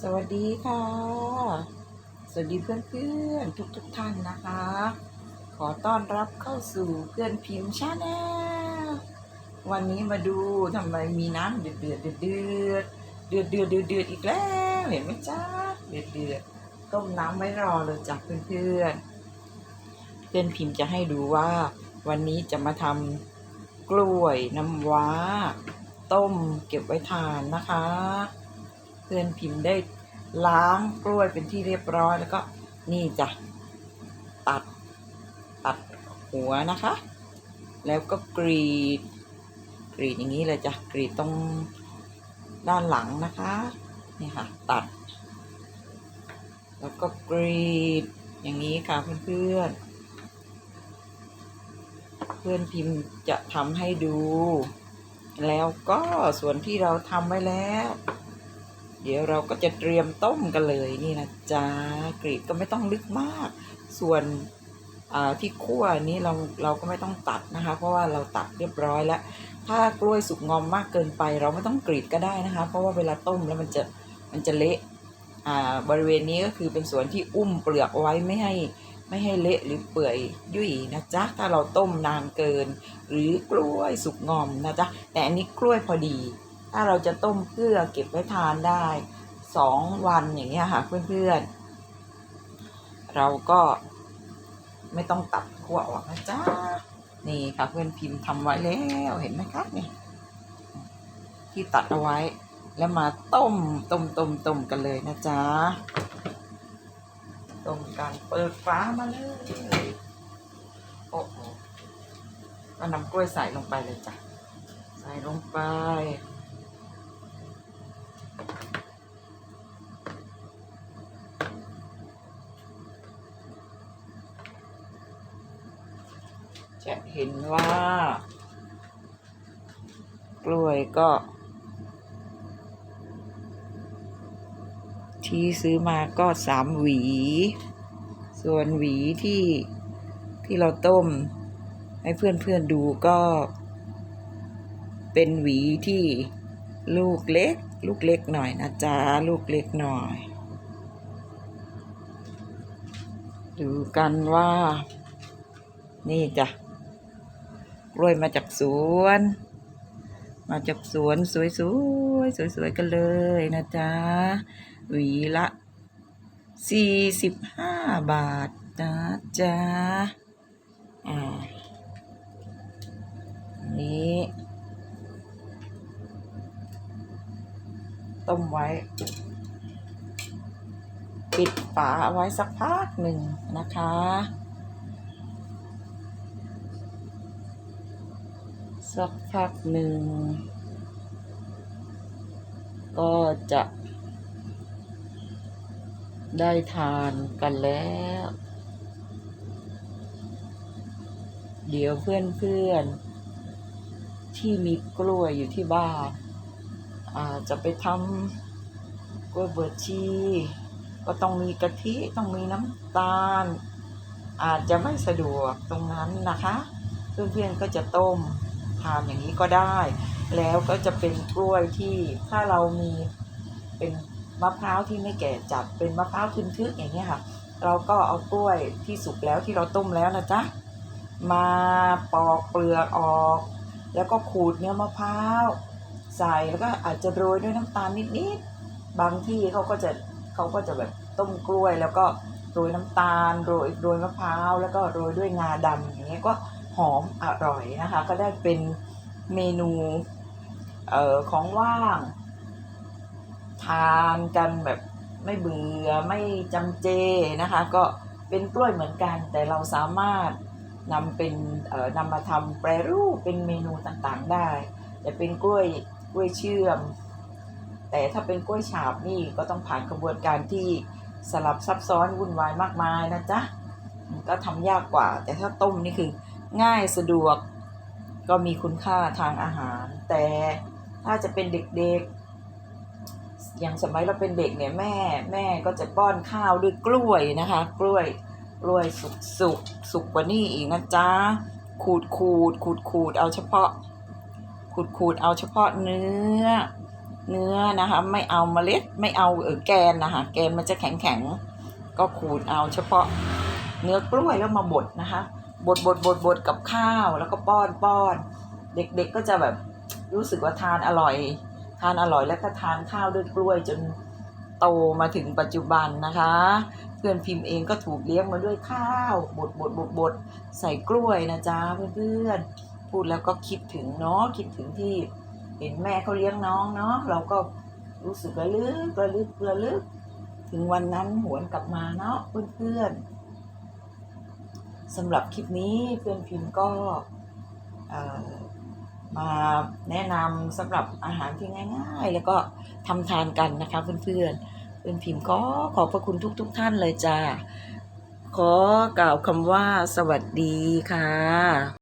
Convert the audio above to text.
สวัสดีค่ะ สวัสดีเพื่อนๆทุกๆทท่านนะคะ ขอต้อนรับเข้าสู่เพื่อนพิมพ์ชาแนลวันนี้มาดูทำไมมีน้ำเดือดเดือดเดือดเดือดเดือดเดือดเดือดเดือดอีกแล้วเห็นไหมจ๊ะเดือดเดือดต้มน้ำไว้รอเลยจ้ะเพื่อนๆเพื่อนพิมพ์จะให้ดูว่า วันนี้จะมาทำกล้วยน้ำว้า ต้มเก็บไว้ทานนะคะ เพื่อนพิมพ์ได้ล้างกล้วยเป็นที่เรียบร้อยแล้วก็นี่จ้ะตัดตัดหัวนะคะ แล้วก็กรีด กรีดอย่างนี้เลยจ้ะกรีดตรงด้านหลังนะคะนี่ค่ะตัด แล้วก็กรีดอย่างนี้ค่ะเพื่อนๆ เพื่อนพิมพ์จะทำให้ดู แล้วก็ส่วนที่เราทำไว้แล้ว เดี๋ยวเราก็จะเตรียมต้มกันเลยนี่นะจ๊ะกรีดก็ไม่ต้องลึกมาก ส่วนที่คั่วนี้เราเราก็ไม่ต้องตัดนะคะ เพราะว่าเราตัดเรียบร้อยแล้ว ถ้ากล้วยสุกงอมมากเกินไป เราไม่ต้องกรีดก็ได้นะคะ เพราะว่าเวลาต้มแล้วมันจะมันจะเละบริเวณนี้ก็คือเป็นส่วนที่อุ้มเปลือกไว้ไม่ให้ไม่ให้เละหรือเปื่อยยุ่ยนะจ๊ะถ้าเราต้มนานเกิน หรือกล้วยสุกงอมนะจ๊ะแต่อันนี้กล้วยพอดี ถ้าเราจะต้มเพื่อเก็บไว้ทานได้สองวันอย่างเงี้ยค่ะเพื่อนๆ เราก็ไม่ต้องตัดขั้วออกนะจ๊ะ นี่ค่ะเพื่อนพิมพ์ทำไว้แล้วเห็นไหมครับนี่ที่ตัดเอาไว้แล้วมาต้มต้มต้มต้มกันเลยนะจ๊ะ ต้มกันเปิดฟ้ามาเลยโอ้โหก็นำกล้วยใส่ลงไปเลยจ้ะ ใส่ลงไป จะเห็นว่า กล้วยก็ ที่ซื้อมาก็สามหวี ส่วนหวีที่ที่เราต้ม ให้เพื่อนๆดูก็ เป็นหวีที่ลูกเล็ก ลูกเล็กหน่อยนะจ๊ะ ลูกเล็กหน่อย ดูกันว่า นี่จ้ะ กล้วยมาจากสวน มาจากสวนสวยๆสวยๆกันเลยนะจ๊ะ หวีละสี่สิบห้าบาทนะจ๊ะ อ่านี้ต้มไว้ ปิดฝาเอาไว้สักพักหนึ่งนะคะ สักพักหนึ่ง ก็จะได้ทานกันแล้ว เดี๋ยวเพื่อนๆ ที่มีกล้วยอยู่ที่บ้านอาจจะไปทำกล้วยเบอร์ชี ก็ต้องมีกะทิต้องมีน้ำตาล อาจจะไม่สะดวกตรงนั้นนะคะ เพื่อนๆก็จะต้มานอย่างนี้ก็ได้ แล้วก็จะเป็นกล้วยที่ถ้าเรามีเป็นมะพร้าวที่ไม่แก่จัดเป็นมะพร้าวทึนๆอย่างเงี้ยค่ะ เราก็เอากล้วยที่สุกแล้วที่เราต้มแล้วนะจ๊ะมาปอกเปลือกออก แล้วก็ขูดเนื้อมะพร้าวใส่แล้วก็อาจจะโรยด้วยน้ำตาลนิดๆบางที่เขาก็จะเขาก็จะแบบต้มกล้วยแล้วก็โรยน้ำตาลโรยโรยมะพร้าวแล้วก็โรยด้วยงาดำอย่างเงี้ยก็ หอมอร่อยนะคะ ก็ได้เป็นเมนูเอ่อของว่าง ทานกันแบบไม่เบื่อไม่จำเจนะคะ ก็เป็นกล้วยเหมือนกัน แต่เราสามารถนำเป็นเอ่อนำมาทำแปรรูปเป็นเมนูต่างๆได้ แต่เป็นกล้วยกล้วยเชื่อม แต่ถ้าเป็นกล้วยฉาบนี่ก็ต้องผ่านกระบวนการที่สลับซับซ้อนวุ่นวายมากมายนะจ๊ะก็ทำยากกว่า แต่ถ้าต้มนี่คือ ง่ายสะดวก ก็มีคุณค่าทางอาหาร แต่ถ้าจะเป็นเด็กๆ อย่างสมัยเราเป็นเด็กเนี่ยแม่แม่ก็จะป้อนข้าวด้วยกล้วยนะคะ กล้วยกล้วยสุกสุกสุกกว่านี่อีกนะจ๊ะขูดขูดขูดขูดเอาเฉพาะ ขูดขูดเอาเฉพาะเนื้อ เนื้อนะคะ ไม่เอาเมล็ดไม่เอาเออแกนนะคะแกนมันจะแข็งแข็งก็ขูดเอาเฉพาะเนื้อกล้วยแล้วมาบดนะคะ บดบดบดบดกับข้าวแล้วก็ป้อนป้อน เด็กๆก็จะแบบรู้สึกว่าทานอร่อย ทานอร่อยแล้วก็ทานข้าวด้วยกล้วยจนโตมาถึงปัจจุบันนะคะ เพื่อนพิมพ์เองก็ถูกเลี้ยงมาด้วยข้าวบดบดบดบดใส่กล้วยนะจ๊ะเพื่อนๆพูดแล้วก็คิดถึงเนาะคิดถึงที่เห็นแม่เขาเลี้ยงน้องเนาะเราก็รู้สึกระลึกระลึกระลึก ถึงวันนั้นหวนกลับมาเนาะเพื่อนๆ สำหรับคลิปนี้เพื่อนพิมพ์ก็มาแนะนำสำหรับอาหารที่ง่าย ๆ แล้วก็ทำทานกันนะคะเพื่อนๆเพื่อนพิมพ์ก็ขอบพระคุณทุกๆท่านเลยจ้าขอกล่าวคำว่าสวัสดีค่ะ